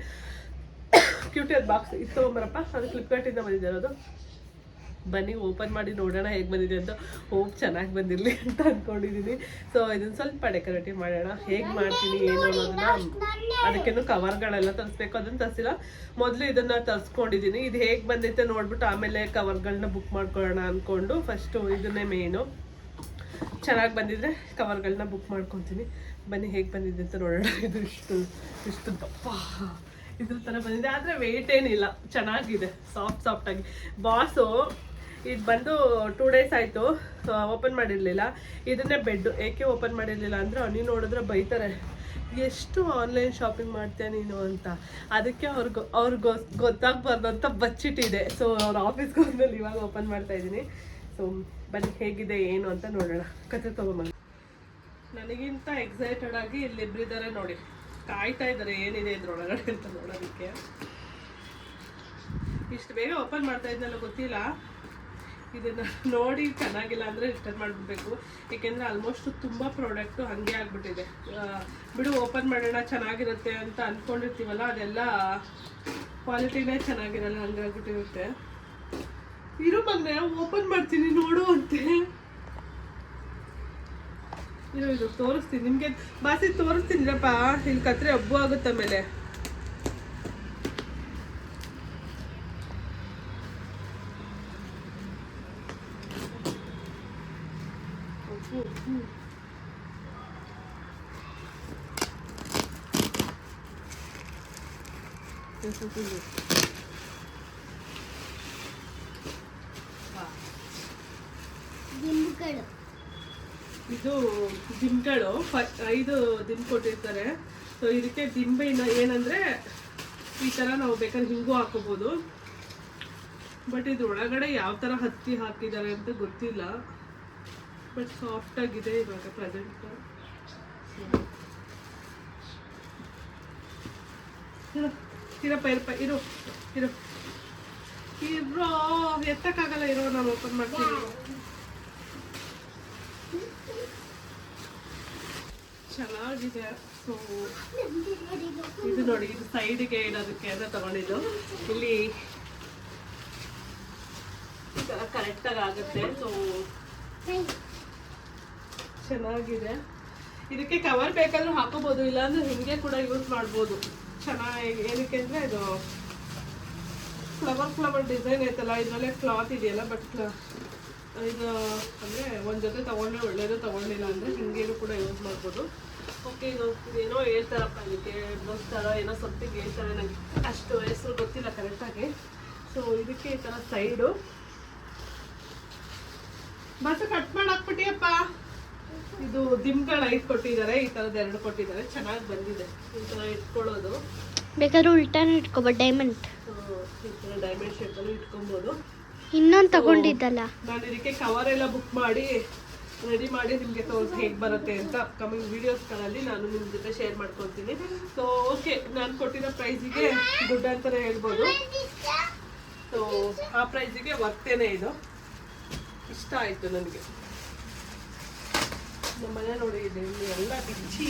ಕ್ಯೂಟಿಯರ್ ಬಾಕ್ಸ್ ಇದು ಬರಪ್ಪ ಅದು ಫ್ಲಿಪ್ಕಾರ್ಟಿಂದ ಬಂದಿದೆ ಬನ್ನಿ ಓಪನ್ ಮಾಡಿ ನೋಡೋಣ ಹೇಗೆ ಬಂದಿದೆ ಅಂತ. ಹೋಪ್ ಚೆನ್ನಾಗಿ ಬಂದಿರಲಿ ಅಂತ ಅಂದ್ಕೊಂಡಿದ್ದೀನಿ ಸೊ ಇದನ್ನು ಸ್ವಲ್ಪ ಡೆಕೋರೇಟಿವ್ ಮಾಡೋಣ. ಹೇಗೆ ಮಾಡ್ತೀನಿ, ಏನು ಅನ್ನೋದನ್ನ ಅದಕ್ಕೇನು ಕವರ್ಗಳೆಲ್ಲ ತರಿಸ್ಬೇಕು ಅದನ್ನು ತರಿಸಿಲ್ಲ ಮೊದಲು ಇದನ್ನು ತರಿಸ್ಕೊಂಡಿದ್ದೀನಿ ಇದು ಹೇಗೆ ಬಂದೈತೆ ನೋಡ್ಬಿಟ್ಟು ಆಮೇಲೆ ಕವರ್ಗಳನ್ನ ಬುಕ್ ಮಾಡ್ಕೊಳ್ಳೋಣ ಅಂದ್ಕೊಂಡು ಫಸ್ಟು ಇದನ್ನೇ ಮೇನು ಚೆನ್ನಾಗಿ ಬಂದಿದ್ರೆ ಕವರ್ಗಳನ್ನ ಬುಕ್ ಮಾಡ್ಕೊತೀನಿ. ಬನ್ನಿ, ಹೇಗೆ ಬಂದಿದೆ ಅಂತ ನೋಡೋಣ. ಇದು ಇಷ್ಟು ಇಷ್ಟು ದಪ್ಪ. ಇದ್ರ ಥರ ಬಂದಿದೆ. ಆದರೆ ವೆಯ್ಟ್ ಏನಿಲ್ಲ. ಚೆನ್ನಾಗಿದೆ. ಸಾಫ್ಟ್ ಸಾಫ್ಟಾಗಿ ಬಾಸು ಇದು ಬಂದು ಟೂ ಡೇಸ್ ಆಯಿತು. ಓಪನ್ ಮಾಡಿರಲಿಲ್ಲ. ಇದನ್ನೇ ಬೆಡ್ಡು ಏಕೆ ಓಪನ್ ಮಾಡಿರಲಿಲ್ಲ ಅಂದರೆ ನೀನು ನೋಡಿದ್ರೆ ಬೈತಾರೆ. ಎಷ್ಟು ಆನ್ಲೈನ್ ಶಾಪಿಂಗ್ ಮಾಡ್ತೀಯ ನೀನು ಅಂತ. ಅದಕ್ಕೆ ಅವ್ರಿಗೆ ಅವ್ರಿಗೆ ಗೊತ್ತಾಗಬಾರ್ದು ಅಂತ ಬಚ್ಚಿಟ್ಟಿದೆ. ಸೊ ಅವ್ರ ಆಫೀಸ್ಗೆ ಹೋದ್ಮೇಲೆ ಇವಾಗ ಓಪನ್ ಮಾಡ್ತಾ ಇದ್ದೀನಿ. ಸೊ ಬನ್ನಿ, ಹೇಗಿದೆ, ಏನು ಅಂತ ನೋಡೋಣ. ಕತೆ ತೊಗೊಂಬಂದು ನನಗಿಂತ ಎಕ್ಸೈಟೆಡ್ ಆಗಿ ಇಲ್ಲಿಬ್ಬರಿದ್ದಾರೆ ನೋಡಿ. ಕಾಯ್ತಾ ಇದ್ದಾರೆ ಏನಿದೆ ಇದ್ರೊಳಗಡೆ ಅಂತ ನೋಡೋದಕ್ಕೆ. ಇಷ್ಟು ಬೇಗ ಓಪನ್ ಮಾಡ್ತಾ ಇದ್ನಲ್ಲ ಗೊತ್ತಿಲ್ಲ. ಇದನ್ನ ನೋಡಿ ಚೆನ್ನಾಗಿಲ್ಲ ಅಂದರೆ ರಿಟರ್ನ್ ಮಾಡ್ಬಿಡ್ಬೇಕು. ಏಕೆಂದರೆ ಆಲ್ಮೋಸ್ಟ್ ತುಂಬ ಪ್ರಾಡಕ್ಟು ಹಾಗೆ ಆಗಿಬಿಟ್ಟಿದೆ. ಬಿಡು ಓಪನ್ ಮಾಡೋಣ, ಚೆನ್ನಾಗಿರುತ್ತೆ ಅಂತ ಅಂದ್ಕೊಂಡಿರ್ತೀವಲ್ಲ ಅದೆಲ್ಲ ಕ್ವಾಲಿಟಿನೇ ಚೆನ್ನಾಗಿರಲ್ಲ, ಹಂಗಾಗ್ಬಿಟ್ಟಿರುತ್ತೆ. ಇರು ಮನೆ ಓಪನ್ ಮಾಡ್ತೀನಿ, ನೋಡು ಅಂತೆ. ಇದು ಇದು ತೋರಿಸ್ತೀನಿ. ನಿಮಗೆ ಬಾಸಿ ತೋರಿಸ್ತೀನಿರಪ್ಪ ಇಲ್ಲಿ ಕತ್ರೆ ಹಬ್ಬು ಆಗುತ್ತೆ ಆಮೇಲೆ. ಸ್ವಲ್ಪ ಇದು. ದಿಂಬುಗಳು ಐದು ದಿಂಬ್ ಕೊಟ್ಟಿರ್ತಾರೆ. ಸೊ ಇದಕ್ಕೆ ದಿಂಬೆ ಇನ್ನ- ಏನಂದ್ರೆ ಈ ಥರ ನಾವು ಬೇಕಾದ್ರೆ ಹಿಂಗೂ ಹಾಕೋಬೋದು. ಬಟ್ ಇದು ಒಳಗಡೆ ಯಾವ ಥರ ಹತ್ತಿ ಹಾಕಿದ್ದಾರೆ ಅಂತ ಗೊತ್ತಿಲ್ಲ. ಬಟ್ ಸಾಫ್ಟ್ ಆಗಿದೆ ಇವಾಗ ಪ್ರೆಸೆಂಟ್ ಇರಪ್ಪ ಪೈ ಇರು ಇರು. ಇರೋ ಎತ್ತಕ್ಕಾಗಲ್ಲ, ಇರೋ, ನಾನು ಓಪನ್ ಮಾಡ್ತೀನಿ. ಚೆನ್ನಾಗಿದೆ. ಸೊ ಇದು ನೋಡಿ, ಇದು ಸೈಡ್ಗೆ ಇಡೋದಕ್ಕೆ ಅಂತ ತಗೊಂಡಿದ್ದು. ಇಲ್ಲಿ ಕರೆಕ್ಟಾಗಿ ಆಗುತ್ತೆ. ಸೊ ಚೆನ್ನಾಗಿದೆ. ಇದಕ್ಕೆ ಕವರ್ ಬೇಕಾದ್ರೂ ಹಾಕೋಬೋದು, ಇಲ್ಲಾಂದ್ರೆ ಹಿಂಗೆ ಕೂಡ ಯೂಸ್ ಮಾಡ್ಬೋದು. ಚೆನ್ನಾಗಿ ಏನಕ್ಕೆ ಅಂದರೆ ಇದು ಫ್ಲವರ್ ಫ್ಲವರ್ ಡಿಸೈನ್ ಐತಲ್ಲ, ಇದರಲ್ಲೇ ಕ್ಲಾತ್ ಇದೆಯಲ್ಲ ಬಟ್ ಇದು ಅಂದರೆ ಒಂದು ಜೊತೆ ತೊಗೊಂಡ್ರೆ ಒಳ್ಳೇದು, ತೊಗೊಂಡಿಲ್ಲ ಅಂದರೆ ಹಿಂಗೇನು ಕೂಡ ಯೂಸ್ ಮಾಡ್ಬೋದು. ಓಕೆ ಇದು ಏನೋ ಹೇಳ್ತಾರಪ್ಪ ಇದಕ್ಕೆ ಥರ ಏನೋ ಸೊಪ್ಪಿಗೆ ಹೇಳ್ತಾರೆ ನನಗೆ ಅಷ್ಟು ಹೆಸರು ಗೊತ್ತಿಲ್ಲ ಕರೆಕ್ಟಾಗಿ ಸೊ ಇದಕ್ಕೆ ಈ ಥರ ಸೈಡು ಬಸ್ ಕಟ್ ಮಾಡಿ ಹಾಕ್ಬಿಟ್ಟಿಯಪ್ಪ ಇದು ದಿಂಬಗಳ ಐದು ಕೊಟ್ಟಿದ್ದಾರೆ ಈ ಥರದ್ದು ಎರಡು ಕೊಟ್ಟಿದ್ದಾರೆ. ಚೆನ್ನಾಗಿ ಬಂದಿದೆ. ಈ ತರ ಇಟ್ಕೊಳ್ಳೋದು. ಬೇಕಾದ್ರೆ ಉಲ್ಟಾನು ಇಟ್ಕೋಬೋದು ಡೈಮಂಡ್ ಡೈಮಂಡ್ ಶೇಪ್ ಅಲ್ಲಿ ಡೈಮಂಡ್ ಶೇಪಲ್ಲಿ ಇಟ್ಕೊಬೋದು. ಇನ್ನೊಂದು ತಗೊಂಡಿದ್ದಲ್ಲ? ನಾನು ಇದಕ್ಕೆ ಕವರ್ ಎಲ್ಲ ಬುಕ್ ಮಾಡಿ ರೆಡಿ ಮಾಡಿ ನಿಮಗೆ ತೋರಿಸಿ ಹೇಗೆ ಬರುತ್ತೆ ಅಂತ ಅಪ್ಕಮಿಂಗ್ ವೀಡಿಯೋಸ್ಗಳಲ್ಲಿ ನಾನು ನಿಮ್ಮ ಜೊತೆ ಶೇರ್ ಮಾಡ್ಕೊತೀನಿ ಸೊ ಓಕೆ ನಾನು ಕೊಟ್ಟಿರೋ ಪ್ರೈಸಿಗೆ ಗುಡ್ ಅಂತ ಹೇಳ್ಬೋದು. ಸೊ ಆ ಪ್ರೈಸಿಗೆ ವರ್ತೇನೆ ಇದು? ಇಷ್ಟ ಆಯಿತು ನನಗೆ. ನಮ್ಮ ಮನೆ ನೋಡಿ ಇದೆ ಇಲ್ಲಿ ಎಲ್ಲ ಬಿಚ್ಚಿ.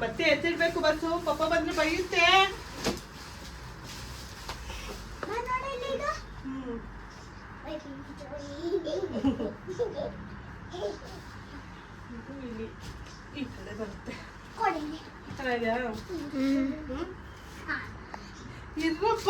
ಮತ್ತೆ ಎತ್ತಿಡ್ಬೇಕು ಬಸ್ಸು. ಪಪ್ಪ ಬಂದ್ರೆ ಬೈಯುತ್ತೆ. ಹ್ಮ್ ಇದು ಇಲ್ಲಿ ಈ ಕಡೆ ಬರುತ್ತೆ. ಚೆನ್ನಾಗಿದೆಯಾ ಹ್ಮ್. ಇರಪ್ಪ